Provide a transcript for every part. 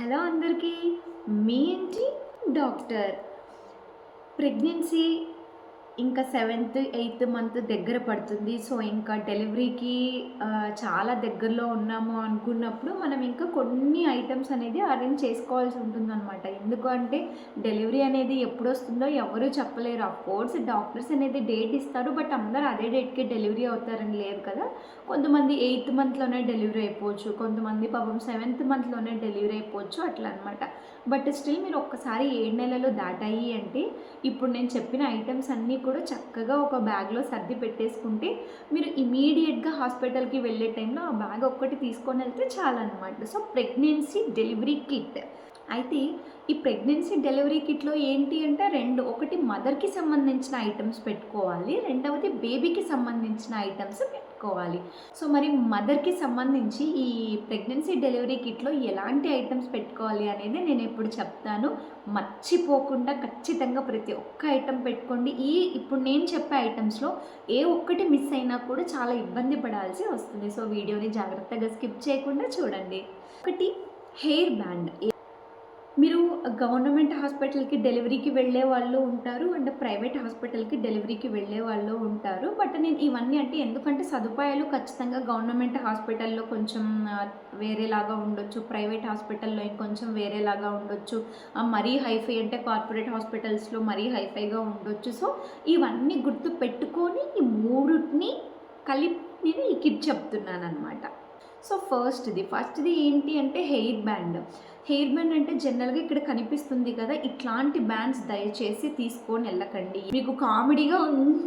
Hello అందరికీ మీ ఇంటి డాక్టర్. ప్రెగ్నెన్సీ ఇంకా సెవెంత్ ఎయిత్ మంత్ దగ్గర పడుతుంది. సో ఇంకా డెలివరీకి చాలా దగ్గరలో ఉన్నాము అనుకున్నప్పుడు మనం ఇంకా కొన్ని ఐటమ్స్ అనేది అరేంజ్ చేసుకోవాల్సి ఉంటుందన్నమాట. ఎందుకంటే డెలివరీ అనేది ఎప్పుడు వస్తుందో ఎవరు చెప్పలేరు. ఆఫ్ కోర్స్ డాక్టర్స్ అనేది డేట్ ఇస్తారు. బట్ అందరూ అదే డేట్కి డెలివరీ అవుతారని లేదు కదా. కొంతమంది ఎయిత్ మంత్లోనే డెలివరీ అయిపోవచ్చు. కొంతమంది పాపం సెవెంత్ మంత్లోనే డెలివరీ అయిపోవచ్చు. అట్లా అనమాట బట్ స్టిల్ మీరు ఒక్కసారి ఏడు నెలలు దాటాయి అంటే ఇప్పుడు నేను చెప్పిన ఐటమ్స్ అన్నీ కూడా చక్కగా ఒక బ్యాగ్లో సర్ది పెట్టేసుకుంటే మీరు ఇమీడియట్గా హాస్పిటల్కి వెళ్ళే టైంలో ఆ బ్యాగ్ ఒక్కటి తీసుకొని వెళ్తే చాలన్నమాట. So pregnancy delivery kit. అయితే ఈ ప్రెగ్నెన్సీ డెలివరీ కిట్లో ఏంటి అంటే రెండు ఒకటి మదర్కి సంబంధించిన ఐటమ్స్ పెట్టుకోవాలి రెండవది బేబీకి సంబంధించిన ఐటమ్స్ పెట్టుకోవాలి. సో మరి మదర్కి సంబంధించి ఈ ప్రెగ్నెన్సీ డెలివరీ కిట్లో ఎలాంటి ఐటమ్స్ పెట్టుకోవాలి అనేది నేను ఎప్పుడు చెప్తాను. మర్చిపోకుండా ఖచ్చితంగా ప్రతి ఒక్క ఐటమ్ పెట్టుకోండి. ఈ ఇప్పుడు నేను చెప్పే ఐటమ్స్లో ఏ ఒక్కటి మిస్ అయినా కూడా చాలా ఇబ్బంది పడాల్సి వస్తుంది. సో వీడియోని జాగ్రత్తగా స్కిప్ చేయకుండా చూడండి. ఒకటి హెయిర్ బ్యాండ్. మీరు గవర్నమెంట్ హాస్పిటల్కి డెలివరీకి వెళ్ళే వాళ్ళు ఉంటారు అండ్ ప్రైవేట్ హాస్పిటల్కి డెలివరీకి వెళ్ళే వాళ్ళు ఉంటారు. బట్ నేను ఇవన్నీ అంటే ఎందుకంటే సదుపాయాలు ఖచ్చితంగా గవర్నమెంట్ హాస్పిటల్లో కొంచెం వేరేలాగా ఉండొచ్చు. ప్రైవేట్ హాస్పిటల్లో ఇంకొంచెం వేరేలాగా ఉండొచ్చు. మరీ హైఫై అంటే కార్పొరేట్ హాస్పిటల్స్లో మరీ హైఫైగా ఉండొచ్చు. సో ఇవన్నీ గుర్తు పెట్టుకొని ఈ మూడుని కలిపి నేను ఈ కిట్ చెప్తున్నాను అనమాట సో ఫస్ట్ది ఫస్ట్ది ఏంటి అంటే హెయిర్ బ్యాండ్. హెయిర్ బ్యాండ్ అంటే జనరల్గా ఇక్కడ కనిపిస్తుంది కదా ఇట్లాంటి బ్యాండ్స్ దయచేసి తీసుకొని వెళ్ళకండి. మీకు కామెడీగా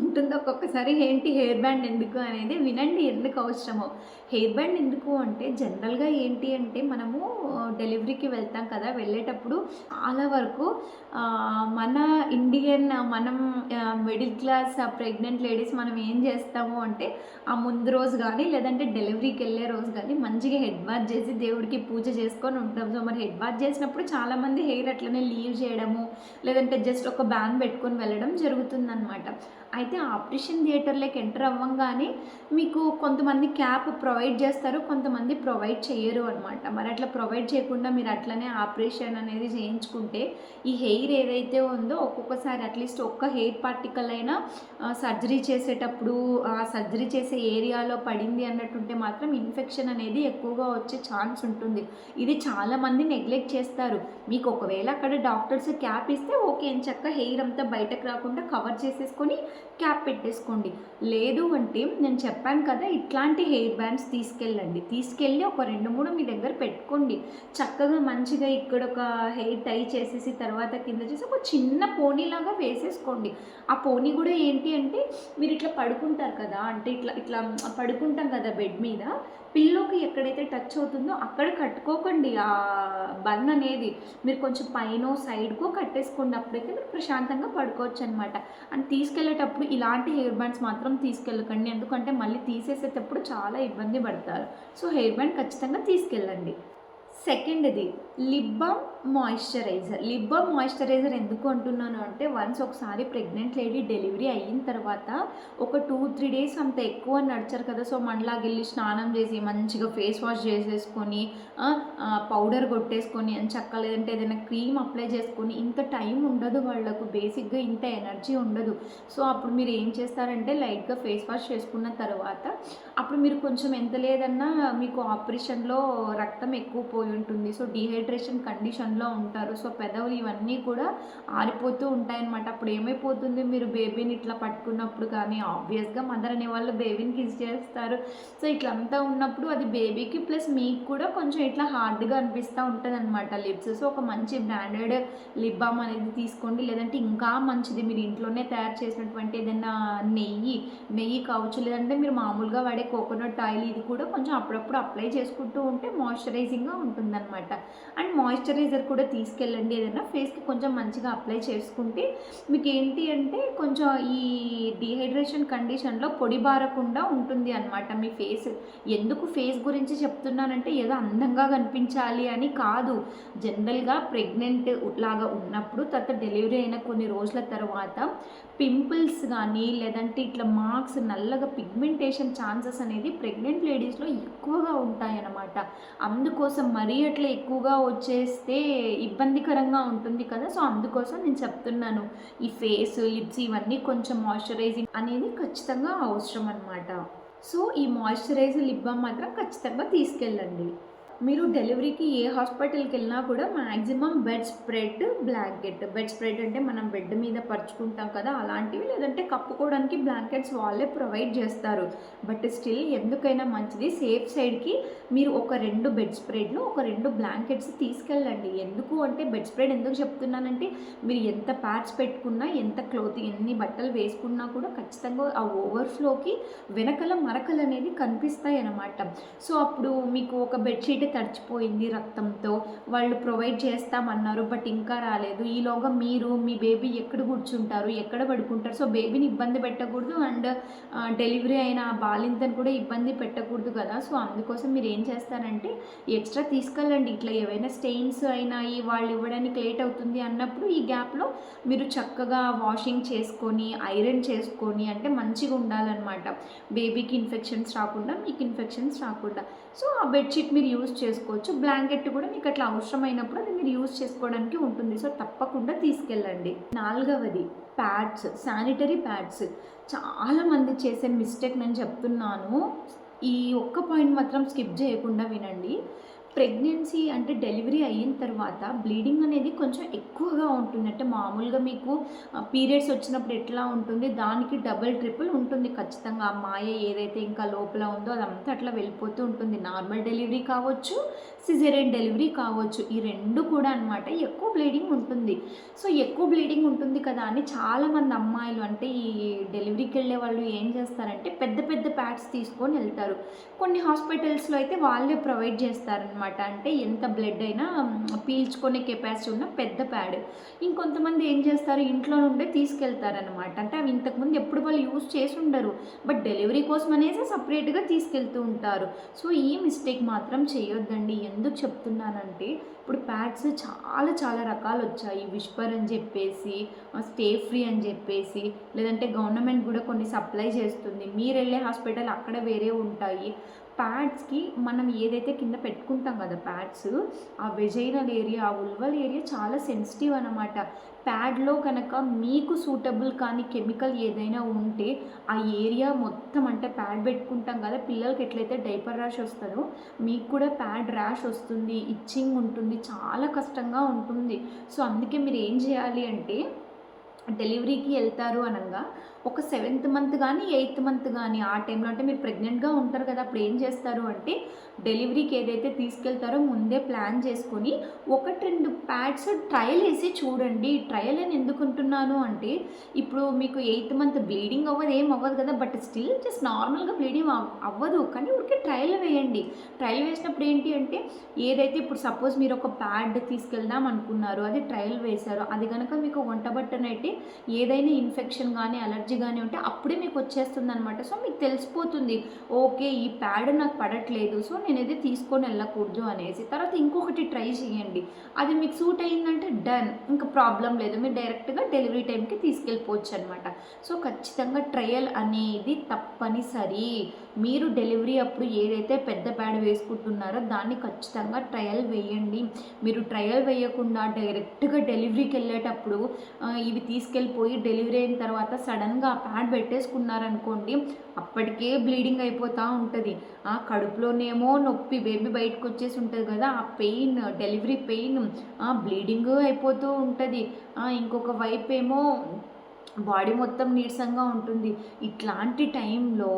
ఉంటుంది ఒక్కొక్కసారి ఏంటి హెయిర్ బ్యాండ్ ఎందుకు? అనేది వినండి ఎందుకు అవసరమో. హెయిర్ బ్యాండ్ ఎందుకు అంటే జనరల్గా ఏంటి అంటే మనము డెలివరీకి వెళ్తాం కదా వెళ్ళేటప్పుడు చాలా వరకు మన ఇండియన్ మనం మిడిల్ క్లాస్ ప్రెగ్నెంట్ లేడీస్ మనం ఏం చేస్తాము అంటే ఆ ముందు రోజు కానీ లేదంటే డెలివరీకి వెళ్ళే రోజు కానీ మంచిగా హెడ్ బాత్ చేసి దేవుడికి పూజ చేసుకొని ఉంటాం. సో మరి హెడ్ బాత్ చేసినప్పుడు చాలామంది హెయిర్ అట్లనే లీవ్ చేయడము లేదంటే జస్ట్ ఒక బ్యాన్ పెట్టుకొని వెళ్ళడం జరుగుతుందనమాట అయితే ఆపరేషన్ థియేటర్లోకి ఎంటర్ అవ్వంగానే మీకు కొంతమంది క్యాప్ ప్రొవైడ్ చేస్తారు కొంతమంది ప్రొవైడ్ చేయరు అనమాట మరి అట్లా ప్రొవైడ్ చేయకుండా మీరు అట్లనే ఆపరేషన్ అనేది చేయించుకుంటే ఈ హెయిర్ ఏదైతే ఉందో ఒక్కొక్కసారి అట్లీస్ట్ ఒక్క హెయిర్ పార్టికల్ అయినా సర్జరీ చేసేటప్పుడు ఆ సర్జరీ చేసే ఏరియాలో పడింది అన్నట్టుంటే మాత్రం ఇన్ఫెక్షన్ అనేది ఎక్కువగా వచ్చే ఛాన్స్ ఉంటుంది. ఇది చాలామంది నెగ్లెక్ట్ చేస్తారు. మీకు ఒకవేళ అక్కడ డాక్టర్స్ క్యాప్ ఇస్తే ఓకే అని చక్క హెయిర్ అంతా బయటకు రాకుండా కవర్ చేసేసుకొని క్యాప్ పెట్టేసుకోండి. లేదు అంటే నేను చెప్పాను కదా ఇట్లాంటి హెయిర్ బ్యాండ్స్ తీసుకెళ్ళండి. తీసుకెళ్ళి ఒక రెండు మూడు మీ దగ్గర పెట్టుకోండి. చక్కగా మంచిగా ఇక్కడ ఒక హెయిర్ టై చేసేసి తర్వాత కింద చేసి ఒక చిన్న పోనీలాగా వేసేసుకోండి. ఆ పోనీ కూడా ఏంటి అంటే మీరు ఇట్లా పడుకుంటారు కదా అంటే ఇట్లా ఇట్లా పడుకుంటాం కదా బెడ్ మీద పిల్లోకి ఎక్కడైతే టచ్ అవుతుందో అక్కడ కట్టుకోకండి. ఆ బన్ అనేది మీరు కొంచెం పైన సైడ్కో కట్టేసుకోండి అప్పుడైతే మీరు ప్రశాంతంగా పడుకోవచ్చు అనమాట అండ్ తీసుకెళ్ళేటప్పుడు ఇలాంటి హెయిర్ బ్యాండ్స్ మాత్రం తీసుకెళ్ళకండి. ఎందుకంటే మళ్ళీ తీసేసేటప్పుడు చాలా ఇబ్బంది పడతారు. సో హెయిర్ బ్యాండ్ ఖచ్చితంగా తీసుకెళ్ళండి. సెకండ్ది lip balm moisturiser lip balm moisturiser ఎందుకు అంటున్నాను అంటే వన్స్ ఒకసారి ప్రెగ్నెంట్ లేడీ డెలివరీ అయిన తర్వాత ఒక టూ త్రీ డేస్ అంత ఎక్కువ నడిచారు కదా. సో మనలాగా వెళ్ళి స్నానం చేసి మంచిగా ఫేస్ వాష్ చేసేసుకొని పౌడర్ కొట్టేసుకొని అని చక్క లేదంటే ఏదైనా క్రీమ్ అప్లై చేసుకొని ఇంత టైం ఉండదు వాళ్ళకు. బేసిక్గా ఇంత ఎనర్జీ ఉండదు. సో అప్పుడు మీరు ఏం చేస్తారంటే లైట్గా ఫేస్ వాష్ చేసుకున్న తర్వాత అప్పుడు మీరు కొంచెం ఎంత లేదన్నా మీకు ఆపరేషన్లో రక్తం ఎక్కువ పోయి ఉంటుంది. సో డిహైడ్రేషన్ కండిషన్ కండిషన్లో ఉంటారు. సో పెదవులు ఇవన్నీ కూడా ఆరిపోతూ ఉంటాయన్నమాట. అప్పుడు ఏమైపోతుంది? మీరు బేబీని ఇట్లా పట్టుకున్నప్పుడు కానీ ఆబ్వియస్గా మదర్ అనే వాళ్ళు బేబీని కిస్ చేస్తారు. సో ఇట్లంతా ఉన్నప్పుడు అది బేబీకి ప్లస్ మీకు కూడా కొంచెం ఇట్లా హార్డ్గా అనిపిస్తూ ఉంటుంది అనమాట లిప్స్. సో ఒక మంచి బ్రాండెడ్ లిప్ బామ్ అనేది తీసుకోండి. లేదంటే ఇంకా మంచిది. మీరు ఇంట్లోనే తయారు చేసినటువంటి ఏదైనా నెయ్యి నెయ్యి కావచ్చు. లేదంటే మీరు మామూలుగా వాడే కోకోనట్ ఆయిల్ ఇది కూడా కొంచెం అప్పుడప్పుడు అప్లై చేసుకుంటూ ఉంటే మాయిశ్చరైజింగ్గా ఉంటుందన్నమాట. అండ్ మాయిశ్చరైజర్ కూడా తీసుకెళ్ళండి ఏదైనా ఫేస్కి కొంచెం మంచిగా అప్లై చేసుకుంటే మీకు ఏంటి అంటే కొంచెం ఈ డిహైడ్రేషన్ కండిషన్లో పొడి బారకుండా ఉంటుంది అనమాట మీ ఫేస్. ఎందుకు ఫేస్ గురించి చెప్తున్నానంటే ఏదో అందంగా కనిపించాలి అని కాదు. జనరల్గా ప్రెగ్నెంట్ లాగా ఉన్నప్పుడు తర్వాత డెలివరీ అయిన కొన్ని రోజుల తర్వాత పింపుల్స్ కానీ లేదంటే ఇట్లా మార్క్స్ నల్లగా పిగ్మెంటేషన్ ఛాన్సెస్ అనేది ప్రెగ్నెంట్ లేడీస్లో ఎక్కువగా ఉంటాయన్నమాట. అందుకోసం మరీ అట్లా ఎక్కువగా వచ్చేస్తే ఇబ్బందికరంగా ఉంటుంది కదా సో అందుకోసం నేను చెప్తున్నాను. ఈ ఫేస్ లిప్స్ ఇవన్నీ కొంచెం మాయిశ్చరైజింగ్ అనేది ఖచ్చితంగా అవసరం అనమాట సో ఈ మాయిశ్చరైజర్ లిప్ బామ్ మాత్రం ఖచ్చితంగా తీసుకెళ్ళండి. మీరు డెలివరీకి ఏ హాస్పిటల్కి వెళ్ళినా కూడా maximum bed spread blanket. Bed spread అంటే మనం బెడ్ మీద పరుచుకుంటాం కదా అలాంటివి. లేదంటే కప్పుకోవడానికి బ్లాంకెట్స్ వాళ్ళే ప్రొవైడ్ చేస్తారు. బట్ స్టిల్ ఎందుకైనా మంచిది. సేఫ్ సైడ్కి మీరు ఒక రెండు బెడ్ స్ప్రెడ్లు ఒక రెండు బ్లాంకెట్స్ తీసుకెళ్ళండి. ఎందుకు అంటే బెడ్ స్ప్రెడ్ ఎందుకు చెప్తున్నానంటే మీరు ఎంత ప్యాడ్స్ పెట్టుకున్నా ఎంత క్లోత్ ఎన్ని బట్టలు వేసుకున్నా కూడా ఖచ్చితంగా ఆ ఓవర్ఫ్లోకి వెనకల మరకలు అనేది కనిపిస్తాయి అన్నమాట సో అప్పుడు మీకు ఒక బెడ్షీట్ తడిచిపోయింది రక్తంతో. వాళ్ళు ప్రొవైడ్ చేస్తామన్నారు బట్ ఇంకా రాలేదు. ఈలోగా మీరు మీ బేబీ ఎక్కడ కూర్చుంటారు? ఎక్కడ పడుకుంటారు? సో బేబీని ఇబ్బంది పెట్టకూడదు అండ్ డెలివరీ అయిన ఆ బాలింతను కూడా ఇబ్బంది పెట్టకూడదు కదా. సో అందుకోసం మీరు ఏం చేస్తారంటే ఎక్స్ట్రా తీసుకెళ్ళండి. ఇట్లా ఏవైనా స్టెయిన్స్ అయినాయి వాళ్ళు ఇవ్వడానికి లేట్ అవుతుంది అన్నప్పుడు ఈ గ్యాప్లో మీరు చక్కగా వాషింగ్ చేసుకొని ఐరన్ చేసుకొని అంటే మంచిగా ఉండాలన్నమాట. బేబీకి ఇన్ఫెక్షన్స్ రాకుండా మీకు ఇన్ఫెక్షన్స్ రాకుండా. సో ఆ బెడ్షీట్ మీరు యూజ్ చేసుకోవచ్చు. బ్లాంకెట్ కూడా మీకు అట్లా అవసరమైనప్పుడు అది మీరు యూజ్ చేసుకోవడానికి ఉంటుంది. సో తప్పకుండా తీసుకెళ్ళండి. నాలుగవది ప్యాడ్స్ శానిటరీ ప్యాడ్స్. చాలామంది చేసే మిస్టేక్ నేను చెప్తున్నాను. ఈ ఒక్క పాయింట్ మాత్రం స్కిప్ చేయకుండా వినండి. ప్రెగ్నెన్సీ అంటే డెలివరీ అయిన తర్వాత బ్లీడింగ్ అనేది కొంచెం ఎక్కువగా ఉంటుంది. అంటే మామూలుగా మీకు పీరియడ్స్ వచ్చినప్పుడు ఎట్లా ఉంటుంది? దానికి డబుల్ ట్రిపుల్ ఉంటుంది ఖచ్చితంగా. ఆ మాయ ఏదైతే ఇంకా లోపల ఉందో అదంతా అట్లా వెళ్ళిపోతూ ఉంటుంది. నార్మల్ డెలివరీ కావచ్చు సిజేరియన్ డెలివరీ కావచ్చు. ఈ రెండు కూడా అనమాట ఎక్కువ బ్లీడింగ్ ఉంటుంది. సో ఎక్కువ బ్లీడింగ్ ఉంటుంది కదా అని చాలామంది అమ్మాయిలు అంటే ఈ డెలివరీకి వెళ్ళే వాళ్ళు ఏం చేస్తారంటే పెద్ద పెద్ద ప్యాడ్స్ తీసుకొని వెళ్తారు. కొన్ని హాస్పిటల్స్లో అయితే వాళ్ళే ప్రొవైడ్ చేస్తారనమాట అంటే ఎంత బ్లడ్ అయినా పీల్చుకునే కెపాసిటీ ఉన్న పెద్ద ప్యాడ్. ఇంకొంతమంది ఏం చేస్తారు? ఇంట్లో నుండే తీసుకెళ్తారనమాట అంటే అవి ఇంతకుముందు ఎప్పుడు వాళ్ళు యూజ్ చేసి ఉండరు. బట్ డెలివరీ కోసం అనేసి సపరేట్గా తీసుకెళ్తూ ఉంటారు. సో ఈ మిస్టేక్ మాత్రం చేయొద్దండి. ఎందుకు చెప్తున్నానంటే ఇప్పుడు ప్యాడ్స్ చాలా చాలా రకాలు వచ్చాయి. విష్పర్ అని చెప్పేసి స్టే ఫ్రీ అని చెప్పేసి లేదంటే గవర్నమెంట్ కూడా కొన్ని సప్లై చేస్తుంది. మీరు వెళ్ళే హాస్పిటల్ అక్కడ వేరే ఉంటాయి. ప్యాడ్స్కి మనం ఏదైతే కింద పెట్టుకుంటాం కదా ప్యాడ్స్ ఆ వెజైనల్ ఏరియా ఆ ఉల్వల్ ఏరియా చాలా సెన్సిటివ్ అనమాట ప్యాడ్లో కనుక మీకు సూటబుల్ కానీ కెమికల్ ఏదైనా ఉంటే ఆ ఏరియా మొత్తం అంటే ప్యాడ్ పెట్టుకుంటాం కదా పిల్లలకి ఎట్లయితే డైపర్ ర్యాష్ వస్తుందో మీకు కూడా ప్యాడ్ ర్యాష్ వస్తుంది ఇచ్చింగ్ ఉంటుంది చాలా కష్టంగా ఉంటుంది. సో అందుకే మీరు ఏం చేయాలి అంటే డెలివరీకి వెళ్తారు అనగా. ఒక సెవెంత్ మంత్ కానీ ఎయిత్ మంత్ కానీ ఆ టైంలో అంటే మీరు ప్రెగ్నెంట్గా ఉంటారు కదా అప్పుడు ఏం చేస్తారు అంటే డెలివరీకి ఏదైతే తీసుకెళ్తారో ముందే ప్లాన్ చేసుకొని ఒకటి రెండు ప్యాడ్స్ ట్రయల్ వేసి చూడండి. ట్రయల్ అని ఎందుకుంటున్నాను అంటే ఇప్పుడు మీకు ఎయిత్ మంత్ బ్లీడింగ్ అవ్వదు ఏం అవ్వదు కదా బట్ స్టిల్ జస్ట్ నార్మల్గా బ్లీడింగ్ అవ్వదు. కానీ ఊరికే ట్రయల్ వేయండి. ట్రయల్ వేసినప్పుడు ఏంటి అంటే ఏదైతే ఇప్పుడు సపోజ్ మీరు ఒక ప్యాడ్ తీసుకెళ్దాం అనుకున్నారు అది ట్రయల్ వేశారు అది కనుక మీకు వంట బట్టనైతే ఏదైనా ఇన్ఫెక్షన్ కానీ అలర్జీ కానీ ఉంటే అప్పుడే మీకు వచ్చేస్తుంది అనమాట సో మీకు తెలిసిపోతుంది. ఓకే ఈ ప్యాడ్ నాకు పడట్లేదు. సో నేను ఇది తీసుకొని వెళ్ళకూడదు అనేసి. తర్వాత ఇంకొకటి ట్రై చేయండి. అది మీకు సూట్ అయ్యిందంటే డన్. ఇంకా ప్రాబ్లం లేదు. మీరు డైరెక్ట్గా డెలివరీ టైంకి తీసుకెళ్ళిపోవచ్చు అనమాట సో ఖచ్చితంగా ట్రయల్ అనేది తప్పనిసరి. మీరు డెలివరీ అప్పుడు ఏదైతే పెద్ద ప్యాడ్ వేసుకుంటున్నారో దాన్ని ఖచ్చితంగా ట్రయల్ వేయండి. మీరు ట్రయల్ వేయకుండా డైరెక్ట్గా డెలివరీకి వెళ్ళేటప్పుడు ఇవి ఇవి తీసుకెళ్ళిపోయి డెలివరీ అయిన తర్వాత సడన్గా ఆ ప్యాడ్ పెట్టేసుకున్నారనుకోండి అప్పటికే బ్లీడింగ్ అయిపోతూ ఉంటుంది. ఆ కడుపులోనేమో నొప్పి బేబీ బయటకు వచ్చేసి ఉంటుంది కదా ఆ పెయిన్ డెలివరీ పెయిన్ బ్లీడింగ్ అయిపోతూ ఉంటుంది. ఇంకొక వైపు ఏమో బాడీ మొత్తం నీరసంగా ఉంటుంది. ఇట్లాంటి టైంలో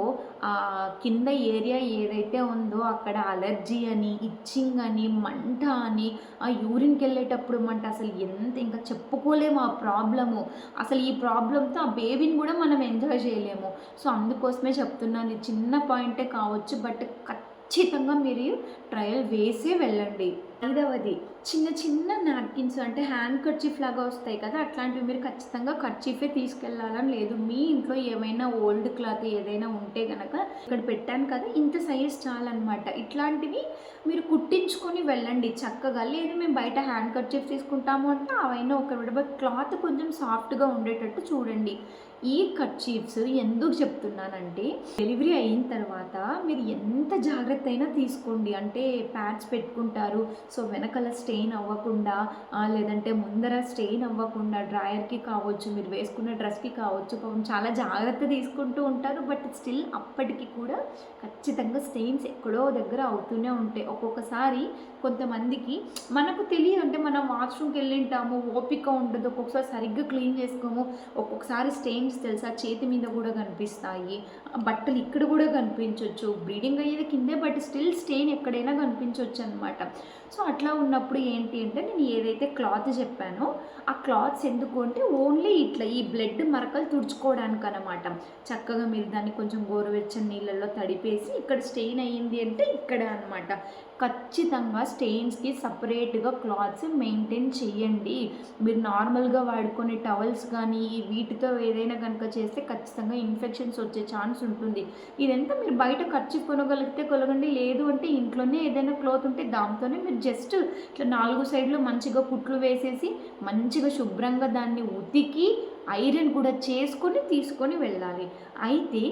కింద ఏరియా ఏదైతే ఉందో అక్కడ అలర్జీ అని ఇచ్చింగ్ అని మంట అని ఆ యూరిన్కి వెళ్ళేటప్పుడు మంట అసలు ఎంత ఇంకా చెప్పుకోలేము ఆ ప్రాబ్లము. అసలు ఈ ప్రాబ్లంతో ఆ బేబీని కూడా మనం ఎంజాయ్ చేయలేము. సో అందుకోసమే చెప్తున్నాను చిన్న పాయింటే కావచ్చు బట్ ఖచ్చితంగా మీరు ట్రయల్ వేసే వెళ్ళండి. ఐదవది. చిన్న చిన్న నాప్కిన్స్ అంటే హ్యాండ్ కర్చీఫ్ లాగా వస్తాయి కదా అట్లాంటివి మీరు ఖచ్చితంగా కర్చీఫే తీసుకెళ్ళాలని లేదు. మీ ఇంట్లో ఏమైనా ఓల్డ్ క్లాత్ ఏదైనా ఉంటే కనుక ఇక్కడ పెట్టాను కదా ఇంత సైజ్ చాలన్నమాట. ఇట్లాంటివి మీరు కుట్టించుకొని వెళ్ళండి చక్కగా. లేదు మేము బయట హ్యాండ్ కర్చీఫ్ తీసుకుంటాము అంటే అవైనా ఒక విడ క్లాత్ కొంచెం సాఫ్ట్గా ఉండేటట్టు చూడండి. ఈ కర్చీఫ్స్ ఎందుకు చెప్తున్నానంటే డెలివరీ అయిన తర్వాత మీరు ఎంత జాగ్రత్త అయినా తీసుకోండి. అంటే ప్యాడ్స్ పెట్టుకుంటారు సో వెనకాల స్టెయిన్ అవ్వకుండా లేదంటే ముందర స్టెయిన్ అవ్వకుండా డ్రాయర్కి కావచ్చు మీరు వేసుకున్న డ్రెస్కి కావచ్చు పాపం చాలా జాగ్రత్త తీసుకుంటూ ఉంటారు. బట్ స్టిల్ అప్పటికి కూడా ఖచ్చితంగా స్టెయిన్స్ ఎక్కడో దగ్గర అవుతూనే ఉంటాయి. ఒక్కొక్కసారి కొంతమందికి మనకు తెలియదు. అంటే మనం వాష్రూమ్కి వెళ్ళింటాము ఓపిక ఉండదు ఒక్కొక్కసారి సరిగ్గా క్లీన్ చేసుకోము. ఒక్కొక్కసారి స్టెయిన్స్ తెలుసా? చేతి మీద కూడా కనిపిస్తాయి. బట్టలు ఇక్కడ కూడా కనిపించవచ్చు బ్లీడింగ్ అయ్యేది కిందే బట్ స్టిల్ స్టెయిన్ ఎక్కడైనా కనిపించవచ్చు అనమాట సో అట్లా ఉన్నప్పుడు ఏంటి అంటే నేను ఏదైతే క్లాత్ చెప్పానో ఆ క్లాత్స్ ఎందుకు అంటే ఓన్లీ ఇట్లా ఈ బ్లడ్ మరకలు తుడుచుకోవడానికి అనమాట చక్కగా మీరు దాన్ని కొంచెం గోరువెచ్చని నీళ్ళల్లో తడిపేసి ఇక్కడ స్టెయిన్ అయ్యింది అంటే ఇక్కడ అనమాట ఖచ్చితంగా స్టెయిన్స్కి సపరేట్గా క్లాత్స్ మెయింటైన్ చేయండి మీరు నార్మల్గా వాడుకునే టవల్స్ కానీ వీటితో ఏదైనా కనుక చేస్తే ఖచ్చితంగా ఇన్ఫెక్షన్స్ వచ్చే ఛాన్స్ ఉంటుంది. ఇదంతా మీరు బయట ఖర్చు కొనగలిగితే కొనగండి లేదు అంటే ఇంట్లోనే ఏదైనా క్లాత్ ఉంటే దాంతోనే మీరు జస్ట్ ఇట్లా నాలుగు సైడ్లు మంచిగా కుట్లు వేసేసి మంచిగా శుభ్రంగా దాన్ని ఉతికి ఐరన్ కూడా చేసుకొని తీసుకొని వెళ్ళాలి. అయితే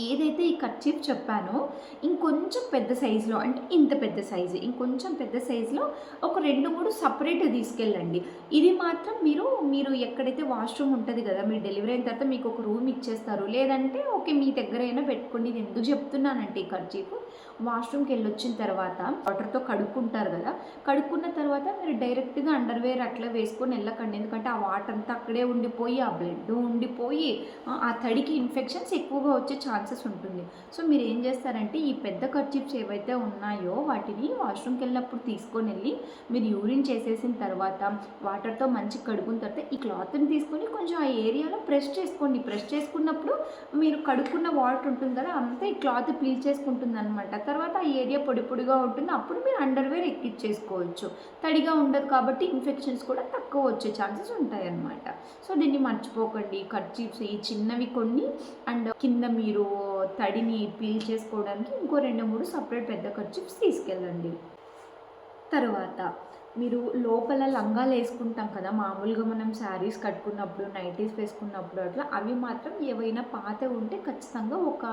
ఏదైతే ఈ కర్చీఫ్ చెప్పానో ఇంకొంచెం పెద్ద సైజులో అంటే ఇంత పెద్ద సైజు ఇంకొంచెం పెద్ద సైజులో ఒక రెండు మూడు సపరేట్ తీసుకెళ్ళండి. ఇది మాత్రం మీరు మీరు ఎక్కడైతే వాష్రూమ్ ఉంటుంది కదా మీరు డెలివరీ అయిన తర్వాత మీకు ఒక రూమ్ ఇచ్చేస్తారు. లేదంటే ఓకే మీ దగ్గర అయినా పెట్టుకోండి. ఇది ఎందుకు చెప్తున్నానంటే ఈ కర్చీఫ్. వాష్రూమ్కి వెళ్ళొచ్చిన తర్వాత వాటర్తో కడుక్కుంటారు కదా కడుక్కున్న తర్వాత మీరు డైరెక్ట్గా అండర్వేర్ అట్లా వేసుకొని వెళ్ళకండి. ఎందుకంటే ఆ వాటర్ అంతా అక్కడే ఉండిపోయి ఆ బ్లడ్ ఉండిపోయి ఆ, తడికి ఇన్ఫెక్షన్స్ ఎక్కువగా వచ్చే ఛాన్సెస్ ఉంటుంది. సో మీరు ఏం చేస్తారంటే ఈ పెద్ద కర్చీఫ్స్ ఏవైతే ఉన్నాయో వాటిని వాష్రూమ్కి వెళ్ళినప్పుడు తీసుకొని వెళ్ళి మీరు యూరిన్ చేసేసిన తర్వాత వాటర్తో మంచి కడుగున్న తర్వాత ఈ క్లాత్ని తీసుకొని కొంచెం ఆ ఏరియాలో ప్రెస్ చేసుకోండి. ప్రెస్ చేసుకున్నప్పుడు మీరు కడుక్కున్న వాటర్ ఉంటుంది కదా అంతా ఈ క్లాత్ పీల్చేసుకుంటుంది అనమాట తర్వాత ఆ ఏరియా పొడి పొడిగా ఉంటుంది. అప్పుడు మీరు అండర్వేర్ ఎక్కిచ్చేసుకోవచ్చు తడిగా ఉండదు కాబట్టి ఇన్ఫెక్షన్స్ కూడా తక్కువ వచ్చే ఛాన్సెస్ ఉంటాయి అన్నమాట సో దీన్ని మర్చిపోకండి. కర్చీఫ్స్ ఈ చిన్నవి కొన్ని. అండ్ కింద మీరు తడిని పీల్ చేసుకోవడానికి ఇంకో రెండు మూడు సపరేట్ పెద్ద ఖర్చు తీసుకెళ్ళండి. తర్వాత మీరు లోపల లంగాలు వేసుకుంటాం కదా మామూలుగా మనం శారీస్ కట్టుకున్నప్పుడు నైటీస్ వేసుకున్నప్పుడు అట్లా అవి మాత్రం ఏవైనా పాత ఉంటే ఖచ్చితంగా ఒక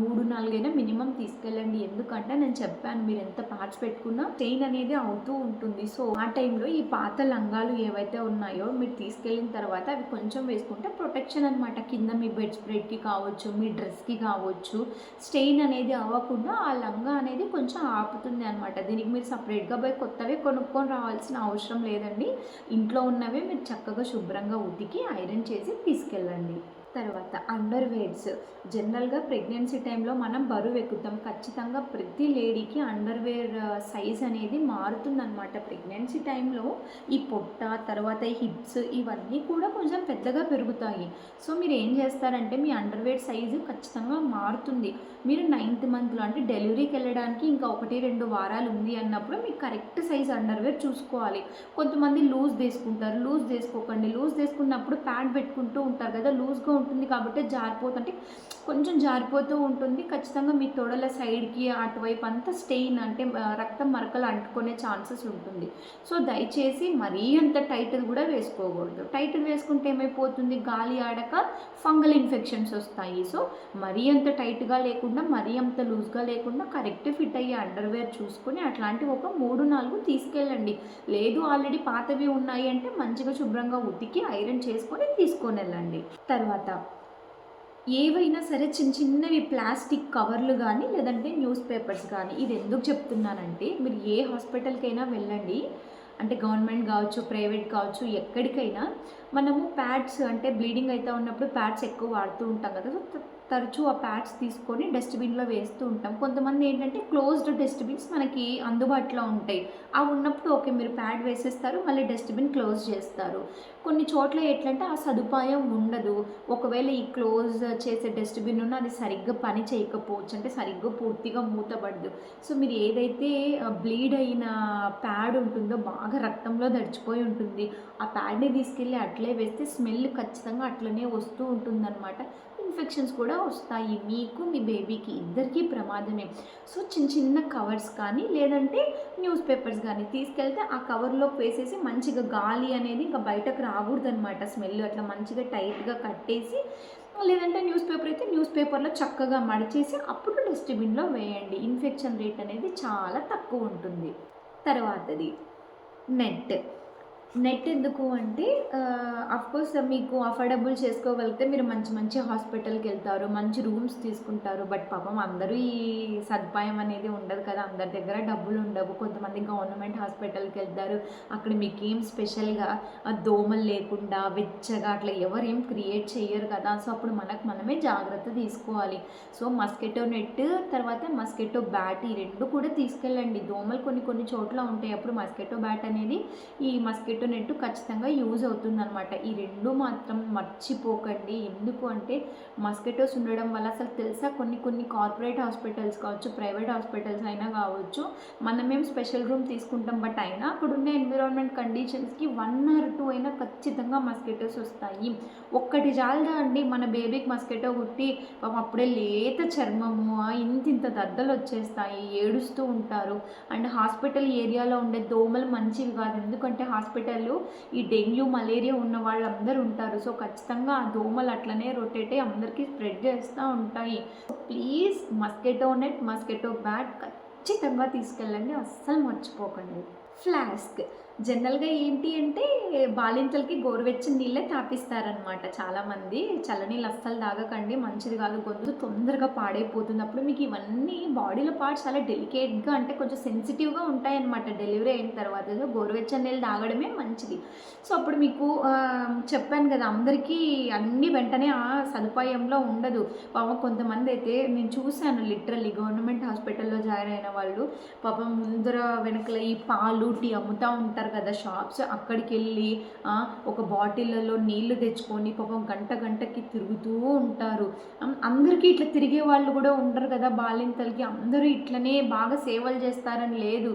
మూడు నాలుగైనా మినిమం తీసుకెళ్ళండి. ఎందుకంటే నేను చెప్పాను మీరు ఎంత పార్ట్స్ పెట్టుకున్నా చైన్ అనేది అవుతూ ఉంటుంది. సో ఆ టైంలో ఈ పాత లంగాలు ఏవైతే ఉన్నాయో మీరు తీసుకెళ్ళిన తర్వాత అవి కొంచెం వేసుకుంటే ప్రొటెక్షన్ అనమాట కింద మీ బెడ్ స్ప్రెడ్కి కావచ్చు మీ డ్రెస్కి కావచ్చు స్టెయిన్ అనేది అవ్వకుండా ఆ లంగా అనేది కొంచెం ఆపుతుంది అనమాట దీనికి మీరు సపరేట్గా పోయి కొత్తవి కొనుక్కొని రావాల్సిన అవసరం లేదండి. ఇంట్లో ఉన్నవే మీరు చక్కగా శుభ్రంగా ఉతికి ఐరన్ చేసి తీసుకెళ్ళండి. తర్వాత అండర్ వేర్స్ జనరల్గా ప్రెగ్నెన్సీ టైంలో మనం బరువు ఎక్కుతాం ఖచ్చితంగా ప్రతి లేడీకి అండర్ వేర్ సైజ్ అనేది మారుతుందన్నమాట. ప్రెగ్నెన్సీ టైంలో ఈ పొట్ట తర్వాత ఈ హిప్స్ ఇవన్నీ కూడా కొంచెం పెద్దగా పెరుగుతాయి. సో మీరు ఏం చేస్తారంటే మీ అండర్ వేర్ సైజు ఖచ్చితంగా మారుతుంది. మీరు నైన్త్ మంత్లో అంటే డెలివరీకి వెళ్ళడానికి ఇంకా ఒకటి రెండు వారాలు ఉంది అన్నప్పుడు మీకు కరెక్ట్ సైజ్ అండర్వేర్ చూసుకోవాలి. కొంతమంది లూజ్ తీసుకుంటారు లూజ్ తీసుకోకండి లూజ్ తీసుకున్నప్పుడు ప్యాడ్ పెట్టుకుంటూ ఉంటారు కదా లూజ్గా ఉంటుంది కాబట్టి జారిపోతుంటే కొంచెం జారిపోతూ ఉంటుంది. ఖచ్చితంగా మీ తొడల సైడ్కి అటువైపు అంతా స్టెయిన్ అంటే రక్తం మరకలు అంటుకునే ఛాన్సెస్ ఉంటుంది. సో దయచేసి మరీ అంత టైట్ కూడా వేసుకోకూడదు. టైట్ వేసుకుంటే ఏమైపోతుంది? గాలి ఆడక ఫంగల్ ఇన్ఫెక్షన్స్ వస్తాయి. సో మరీ అంత టైట్గా లేకుండా మరీ అంత లూజ్గా లేకుండా కరెక్ట్ ఫిట్ అయ్యే అండర్వేర్ చూసుకొని అట్లాంటివి ఒక మూడు నాలుగు తీసుకెళ్ళండి. లేదు ఆల్రెడీ పాతవి ఉన్నాయి అంటే మంచిగా శుభ్రంగా ఉతికి ఐరన్ చేసుకొని తీసుకొని వెళ్ళండి. తర్వాత ఏవైనా సరే చిన్న చిన్నవి ప్లాస్టిక్ కవర్లు కానీ లేదంటే న్యూస్ పేపర్స్ కానీ ఇది ఎందుకు చెప్తున్నానంటే మీరు ఏ హాస్పిటల్కైనా వెళ్ళండి. అంటే గవర్నమెంట్ కావచ్చు ప్రైవేట్ కావచ్చు ఎక్కడికైనా మనము ప్యాడ్స్ అంటే బ్లీడింగ్ అయితే ఉన్నప్పుడు ప్యాడ్స్ ఎక్కువ వాడుతూ ఉంటాం కదా. తరచూ ఆ ప్యాడ్స్ తీసుకొని డస్ట్బిన్లో వేస్తూ ఉంటాం. కొంతమంది ఏంటంటే క్లోజ్డ్ డస్ట్బిన్స్ మనకి అందుబాటులో ఉంటాయి. ఆ ఉన్నప్పుడు ఓకే మీరు ప్యాడ్ వేసేస్తారు మళ్ళీ డస్ట్బిన్ క్లోజ్ చేస్తారు. కొన్ని చోట్ల ఎట్లంటే ఆ సదుపాయం ఉండదు. ఒకవేళ ఈ క్లోజ్ చేసే డస్ట్బిన్ ఉన్న అది సరిగ్గా పని చేయకపోవచ్చు. అంటే సరిగ్గా పూర్తిగా మూతపడదు. సో మీరు ఏదైతే బ్లీడ్ అయిన ప్యాడ్ ఉంటుందో బాగా రక్తంలో దడిచిపోయి ఉంటుంది ఆ ప్యాడ్ని తీసుకెళ్ళి అట్లే వేస్తే స్మెల్ ఖచ్చితంగా అట్లనే వస్తూ ఉంటుందన్నమాట. ఇన్ఫెక్షన్స్ కూడా వస్తాయి. మీకు మీ బేబీకి ఇద్దరికీ ప్రమాదమే. సో చిన్న చిన్న కవర్స్ కానీ లేదంటే న్యూస్ పేపర్స్ కానీ తీసుకెళ్తే ఆ కవర్లో వేసేసి మంచిగా గాలి అనేది ఇంకా బయటకు రాకూడదు అనమాట స్మెల్ అట్లా మంచిగా టైట్గా కట్టేసి లేదంటే న్యూస్ పేపర్ అయితే న్యూస్ పేపర్లో చక్కగా మడిచేసి అప్పుడు డస్ట్బిన్లో వేయండి. ఇన్ఫెక్షన్ రేట్ అనేది చాలా తక్కువ ఉంటుంది. తర్వాతది నెట్ నెట్ ఎందుకు అంటే కోర్స్ మీకు అఫోర్డబుల్ చేసుకోగలిగితే మీరు మంచి మంచి హాస్పిటల్కి వెళ్తారు మంచి రూమ్స్ తీసుకుంటారు బట్ పాపం అందరూ ఈ సదుపాయం అనేది ఉండదు కదా. అందరి దగ్గర డబ్బులు ఉండవు. కొంతమంది గవర్నమెంట్ హాస్పిటల్కి వెళ్తారు. అక్కడ మీకు ఏం స్పెషల్గా దోమలు లేకుండా వెచ్చగా అట్లా ఎవరు ఏం క్రియేట్ చేయరు కదా. సో అప్పుడు మనకు మనమే జాగ్రత్త తీసుకోవాలి. సో మస్కెటో నెట్ తర్వాత మస్కెటో బ్యాట్ ఈ రెండు కూడా తీసుకెళ్ళండి. దోమలు కొన్ని కొన్ని చోట్ల ఉంటాయి. అప్పుడు మస్కెటో బ్యాట్ అనేది ఈ మస్కెటో నెట్ ఖచ్చితంగా యూజ్ అవుతుందన్నమాట. ఈ రెండు మాత్రం మర్చిపోకండి. ఎందుకు అంటే మస్కిటోస్ ఉండడం వల్ల అసలు తెలుసా? కొన్ని కొన్ని కార్పొరేట్ హాస్పిటల్స్ కావచ్చు ప్రైవేట్ హాస్పిటల్స్ అయినా కావచ్చు మనమేం స్పెషల్ రూమ్ తీసుకుంటాం బట్ అయినా అక్కడ ఉన్న ఎన్విరాన్మెంట్ కండిషన్స్కి వన్ ఆర్ టూ అయినా ఖచ్చితంగా మస్కిటోస్ వస్తాయి. ఒక్కటి జాలదా అండి? మన బేబీకి మస్కిటో కుట్టి అప్పుడే లేత చర్మము ఇంత ఇంత దద్దలు వచ్చేస్తాయి ఏడుస్తూ ఉంటారు. అండ్ హాస్పిటల్ ఏరియాలో ఉండే దోమలు మంచివి కాదు. ఎందుకంటే హాస్పిటల్ ఈ డెంగ్యూ మలేరియా ఉన్న వాళ్ళందరూ ఉంటారు. సో ఖచ్చితంగా ఆ దోమలు అట్లనే రొటేట్ అయ్యి అందరికీ స్ప్రెడ్ చేస్తూ ఉంటాయి. Please mosquito net mosquito bat ఖచ్చితంగా తీసుకెళ్ళండి. అస్సలు మర్చిపోకండి. ఫ్లాస్క్. జనరల్గా ఏంటి అంటే బాలింతలకి గోరువెచ్చని నీళ్ళే తాపిస్తారనమాట చాలామంది. చల్లనీళ్ళు అస్సలు తాగకండి మంచిది కాదు. గొంతు తొందరగా పాడైపోతుంది అప్పుడు మీకు ఇవన్నీ బాడీలో పార్ట్స్ చాలా డెలికేట్గా అంటే కొంచెం సెన్సిటివ్గా ఉంటాయన్నమాట. డెలివరీ అయిన తర్వాత గోరువెచ్చని నీళ్ళు తాగడమే మంచిది. సో అప్పుడు మీకు చెప్పాను కదా అందరికీ అన్నీ వెంటనే ఆ సదుపాయంలో ఉండదు. పాపం కొంతమంది అయితే నేను చూశాను లిటరల్లీ గవర్నమెంట్ హాస్పిటల్లో జాయిన్ అయిన వాళ్ళు. పాపం ముందర వెనకల ఈ పాలు టీ అమ్ముతూ ఉంటారు. కదా షాప్స్ అక్కడికి వెళ్ళి ఒక బాటిళ్ళలో నీళ్ళు తెచ్చుకొని పాపం గంట గంటకి తిరుగుతూ ఉంటారు. అందరికీ ఇట్లా తిరిగే వాళ్ళు కూడా ఉండరు కదా బాలింతలకి. అందరూ ఇట్లనే బాగా సేవలు చేస్తారని లేదు.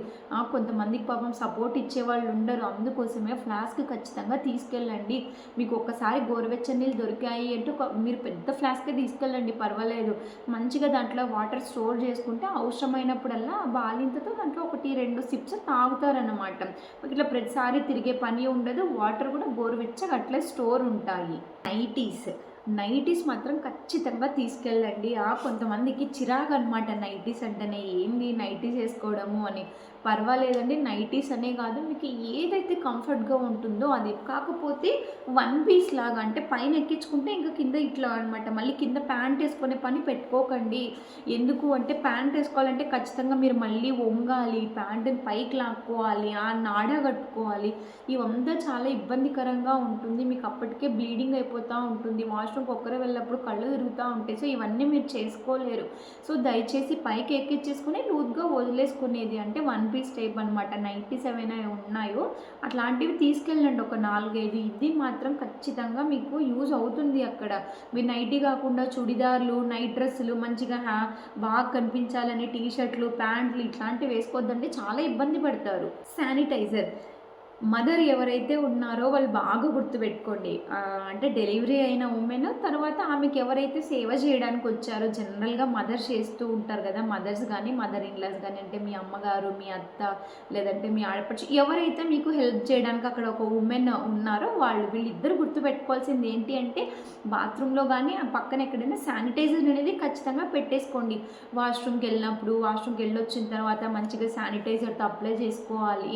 కొంతమందికి పాపం సపోర్ట్ ఇచ్చే వాళ్ళు ఉండరు. అందుకోసమే ఫ్లాస్క్ ఖచ్చితంగా తీసుకెళ్ళండి. మీకు ఒక్కసారి గోరువెచ్చని నీళ్ళు దొరికాయి అంటే మీరు పెద్ద ఫ్లాస్కే తీసుకెళ్ళండి పర్వాలేదు. మంచిగా దాంట్లో వాటర్ స్టోర్ చేసుకుంటే అవసరమైనప్పుడల్లా బాలింతతో దాంట్లో ఒకటి రెండు సిప్స్ తాగుతారన్నమాట. ఇట్లా ప్రతిసారి తిరిగే పని ఉండదు వాటర్ కూడా గోరువెచ్చగా అట్లే స్టోర్ ఉంటాయి. నైటీస్ నైటీస్ మాత్రం ఖచ్చితంగా తీసుకెళ్ళండి. ఆ కొంతమందికి చిరాకు అనమాట నైటీస్ అంటేనే. ఏంది నైటీస్ వేసుకోవడము అని. పర్వాలేదండి నైటీస్ అనే కాదు. మీకు ఏదైతే కంఫర్ట్గా ఉంటుందో అది. కాకపోతే వన్ పీస్ లాగా అంటే పైన ఎక్కించుకుంటే ఇంకా కింద ఇట్లా అనమాట మళ్ళీ కింద ప్యాంట్ వేసుకునే పని పెట్టుకోకండి. ఎందుకు అంటే ప్యాంట్ వేసుకోవాలంటే ఖచ్చితంగా మీరు మళ్ళీ వంగాలి ప్యాంటుని పైకి లాక్కోవాలి ఆ నాడ కట్టుకోవాలి. ఇవంతా చాలా ఇబ్బందికరంగా ఉంటుంది. మీకు అప్పటికే బ్లీడింగ్ అయిపోతూ ఉంటుంది. వాష్రూమ్కి ఒక్కరే వెళ్ళినప్పుడు కళ్ళు తిరుగుతూ ఉంటాయి. సో ఇవన్నీ మీరు చేసుకోలేరు. సో దయచేసి పైకి ఎక్కించేసుకుని లూత్గా వదిలేసుకునేది. అంటే వన్ పీస్ టైప్ అనమాట నైంటీ సెవెన్ ఉన్నాయో అట్లాంటివి తీసుకెళ్ళండి. ఒక నాలుగైదు. ఇది మాత్రం ఖచ్చితంగా మీకు యూజ్ అవుతుంది అక్కడ. మీరు నైటీ కాకుండా చుడిదార్లు నైట్ డ్రెస్సులు మంచిగా బాగా కనిపించాలని టీ షర్ట్లు ప్యాంట్లు ఇట్లాంటివి వేసుకోవద్దంటే చాలా ఇబ్బంది పడతారు. శానిటైజర్. మదర్ ఎవరైతే ఉన్నారో వాళ్ళు బాగా గుర్తుపెట్టుకోండి. అంటే డెలివరీ అయిన ఉమెన్ తర్వాత ఆమెకి ఎవరైతే సేవ చేయడానికి వచ్చారో జనరల్గా మదర్ చేస్తూ ఉంటారు కదా మదర్స్ కానీ మదర్ ఇన్లాస్ కానీ అంటే మీ అమ్మగారు మీ అత్త లేదంటే మీ ఆడపడుచు ఎవరైతే మీకు హెల్ప్ చేయడానికి అక్కడ ఒక ఉమెన్ ఉన్నారో వాళ్ళు వీళ్ళిద్దరు గుర్తుపెట్టుకోవాల్సింది ఏంటి అంటే బాత్రూంలో కానీ ఆ పక్కన ఎక్కడైనా శానిటైజర్ అనేది ఖచ్చితంగా పెట్టేసుకోండి. వాష్రూమ్కి వెళ్ళినప్పుడు వాష్రూమ్కి వెళ్ళొచ్చిన తర్వాత మంచిగా శానిటైజర్తో అప్లై చేసుకోవాలి.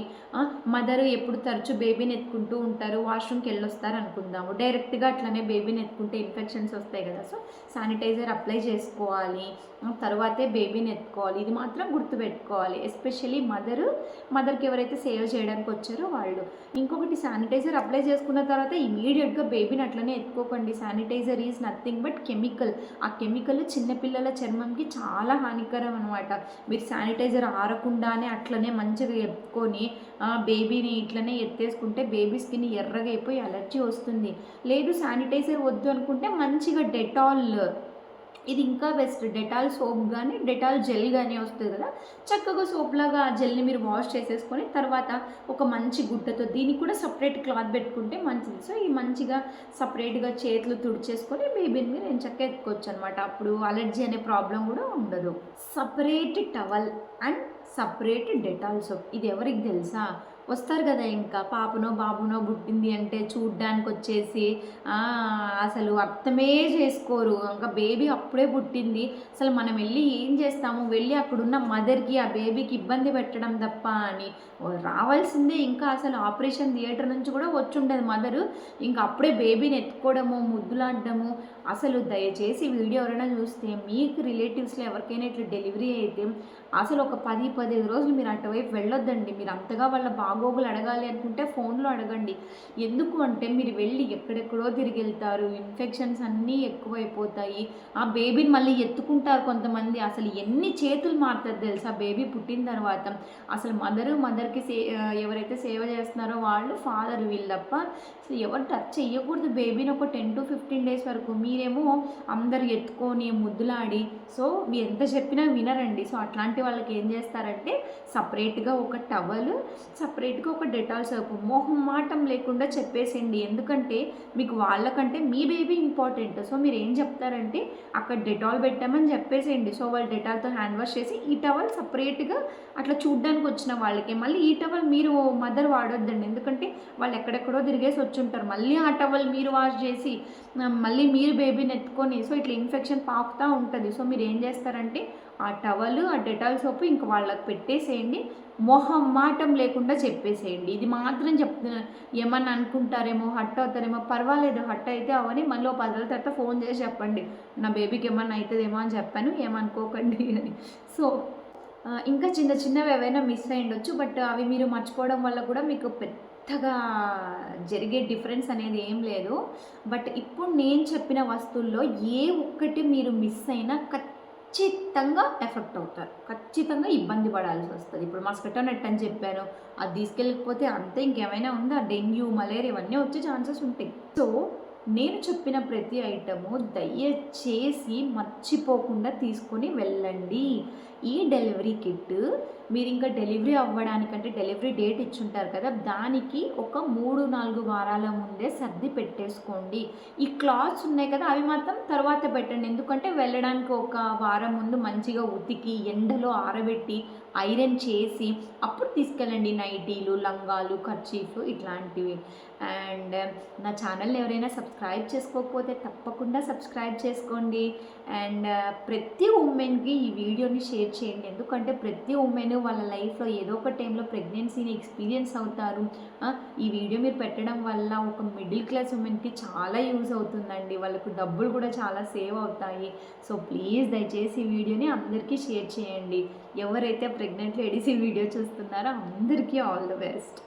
మదర్ ఎప్పుడు ఇప్పుడు తరచూ బేబీని ఎత్తుకుంటూ ఉంటారు వాష్రూమ్కి వెళ్ళొస్తారు అనుకుందాము. డైరెక్ట్గా అట్లనే బేబీని ఎత్తుకుంటే ఇన్ఫెక్షన్స్ వస్తాయి కదా. సో శానిటైజర్ అప్లై చేసుకోవాలి. తర్వాతే బేబీని ఎత్తుకోవాలి ఇది మాత్రం గుర్తుపెట్టుకోవాలి. ఎస్పెషలీ మదరు మదర్కి ఎవరైతే సేవ్ చేయడానికి వచ్చారో వాళ్ళు. ఇంకొకటి శానిటైజర్ అప్లై చేసుకున్న తర్వాత ఇమీడియట్గా బేబీని అట్లనే ఎత్తుకోకండి. Sanitiser is nothing but chemical ఆ కెమికల్ చిన్నపిల్లల చర్మంకి చాలా హానికరం అనమాట మీరు శానిటైజర్ ఆరకుండానే అట్లనే మంచిగా ఎత్తుకొని బేబీని ఇట్లనే ఎత్తేసుకుంటే బేబీ స్కిన్ ఎర్రగా అయిపోయి అలర్జీ వస్తుంది. లేదు శానిటైజర్ వద్దు అనుకుంటే మంచిగా డెటాల్ ఇది ఇంకా బెస్ట్. డెటాల్ సోప్ కానీ డెటాల్ జెల్ కానీ వస్తుంది కదా. చక్కగా సోప్ లాగా ఆ జెల్ని మీరు వాష్ చేసేసుకొని తర్వాత ఒక మంచి గుడ్డతో దీనికి కూడా సపరేట్ క్లాత్ పెట్టుకుంటే మంచిది. సో ఈ మంచిగా సపరేట్గా చేతులు తుడిచేసుకొని బేబీని మీరు నేను చక్క ఎత్తుకోవచ్చు అనమాట అప్పుడు అలర్జీ అనే ప్రాబ్లం కూడా ఉండదు. Separate towel and separate Dettol soap ఇది ఎవరికి తెలుసా? వస్తారు కదా ఇంకా. పాపనో బాబునో పుట్టింది అంటే చూడ్డానికి వచ్చేసి అసలు అర్థమే చేసుకోరు. ఇంకా బేబీ అప్పుడే పుట్టింది. అసలు మనం వెళ్ళి ఏం చేస్తాము? వెళ్ళి అక్కడున్న మదర్కి ఆ బేబీకి ఇబ్బంది పెట్టడం తప్ప అని. రావాల్సిందే. ఇంకా అసలు ఆపరేషన్ థియేటర్ నుంచి కూడా వచ్చి ఉండదు మదరు. ఇంకా అప్పుడే బేబీని ఎత్తుకోవడము ముద్దులాడము అసలు దయచేసి వీడియో ఎవరైనా చూస్తే మీకు రిలేటివ్స్లో ఎవరికైనా ఇట్లా డెలివరీ అయితే అసలు ఒక పది పదిహేను రోజులు మీరు అటువైపు వెళ్ళొద్దండి. మీరు అంతగా వాళ్ళ బాగోగులు అడగాలి అనుకుంటే ఫోన్లో అడగండి. ఎందుకు అంటే మీరు వెళ్ళి ఎక్కడెక్కడో తిరిగి వెళ్తారు. ఇన్ఫెక్షన్స్ అన్నీ ఎక్కువైపోతాయి. ఆ బేబీని మళ్ళీ ఎత్తుకుంటారు కొంతమంది. అసలు ఎన్ని చేతులు మారుతుంది తెలుసా? బేబీ పుట్టిన తర్వాత అసలు మదరు మదర్కి సే ఎవరైతే సేవ చేస్తున్నారో వాళ్ళు ఫాదర్ వీళ్ళు తప్ప అసలు ఎవరు టచ్ చేయకూడదు బేబీని ఒక టెన్ టు ఫిఫ్టీన్ డేస్ వరకు మీరేమో అందరు ఎత్తుకొని ముద్దులాడి సో మీరు ఎంత చెప్పినా వినరండి. సో అట్లాంటి వాళ్ళకి ఏం చేస్తారంటే సపరేట్గా ఒక టవల్ సపరేట్ సపరేట్గా ఒక డెటాల్ సోప్ మొహం మాటం లేకుండా చెప్పేసేయండి. ఎందుకంటే మీకు వాళ్ళకంటే మీ బేబీ ఇంపార్టెంట్. సో మీరు ఏం చెప్తారంటే అక్కడ డెటాల్ పెట్టామని చెప్పేసేయండి. సో వాళ్ళు డెటాల్తో హ్యాండ్ వాష్ చేసి ఈ టవల్ సపరేట్గా అట్లా చూడ్డానికి వచ్చిన వాళ్ళకి. మళ్ళీ ఈ టవల్ మీరు మదర్ వాడొద్దండి. ఎందుకంటే వాళ్ళు ఎక్కడెక్కడో తిరిగేసి వచ్చుంటారు. మళ్ళీ ఆ టవల్ మీరు వాష్ చేసి మళ్ళీ మీరు బేబీని ఎత్తుకొని సో ఇట్లా ఇన్ఫెక్షన్ పాకుతూ ఉంటుంది. సో మీరు ఏం చేస్తారంటే ఆ టవల్ ఆ డెటాల్ సోపు ఇంక వాళ్ళకి పెట్టేసేయండి. మొహం మాటం లేకుండా చెప్పేసేయండి. ఇది మాత్రం చెప్తున్నాను ఏమన్నా అనుకుంటారేమో హట్ అవుతారేమో పర్వాలేదు హట్ అయితే అవని మళ్ళీ పది రోజుల తర్వాత ఫోన్ చేసి చెప్పండి. నా బేబీకి ఏమన్నా అవుతుందేమో అని చెప్పాను ఏమనుకోకండి అని. సో ఇంకా చిన్న చిన్నవి ఏవైనా మిస్ అయ్యిండొచ్చు బట్ అవి మీరు మర్చిపోవడం వల్ల కూడా మీకు పెద్దగా జరిగే డిఫరెన్స్ అనేది ఏం లేదు. బట్ ఇప్పుడు నేను చెప్పిన వస్తువుల్లో ఏ ఒక్కటి మీరు మిస్ అయినా ఖచ్చితంగా ఖచ్చితంగా ఎఫెక్ట్ అవుతారు. ఖచ్చితంగా ఇబ్బంది పడాల్సి వస్తుంది. ఇప్పుడు మస్కిటో నెట్ అని చెప్పాను అది తీసుకెళ్ళకపోతే అంతే ఇంకేమైనా ఉందా? డెంగ్యూ మలేరియా ఇవన్నీ వచ్చే ఛాన్సెస్ ఉంటాయి. సో నేను చెప్పిన ప్రతి ఐటము దయచేసి మర్చిపోకుండా తీసుకొని వెళ్ళండి. ఈ డెలివరీ కిట్ మీరు ఇంకా డెలివరీ అవ్వడానికంటే డెలివరీ డేట్ ఇచ్చుంటారు కదా దానికి ఒక మూడు నాలుగు వారాల ముందే సర్ది పెట్టేసుకోండి. ఈ క్లాత్స్ ఉన్నాయి కదా అవి మాత్రం తర్వాత పెట్టండి. ఎందుకంటే వెళ్ళడానికి ఒక వారం ముందు మంచిగా ఉతికి ఎండలో ఆరబెట్టి ఐరన్ చేసి అప్పుడు తీసుకెళ్ళండి నైటీలు లంగాలు ఖర్చీఫ్ ఇట్లాంటివి. అండ్ నా ఛానల్ని ఎవరైనా సబ్స్క్రైబ్ చేసుకోకపోతే తప్పకుండా సబ్స్క్రైబ్ చేసుకోండి. అండ్ ప్రతి ఉమెన్కి ఈ వీడియోని షేర్ చేయండి. ఎందుకంటే ప్రతి ఉమెన్ వాళ్ళ లైఫ్లో ఏదో ఒక టైంలో ప్రెగ్నెన్సీని ఎక్స్పీరియన్స్ అవుతారు. ఈ వీడియో మీరు పెట్టడం వల్ల ఒక మిడిల్ క్లాస్ ఉమెన్కి చాలా యూజ్ అవుతుందండి. వాళ్ళకు డబ్బులు కూడా చాలా సేవ్ అవుతాయి. సో ప్లీజ్ దయచేసి ఈ వీడియోని అందరికీ షేర్ చేయండి. ఎవరైతే ప్రెగ్నెంట్ లేడీస్ ఈ వీడియో చూస్తున్నారో అందరికీ ఆల్ ద బెస్ట్.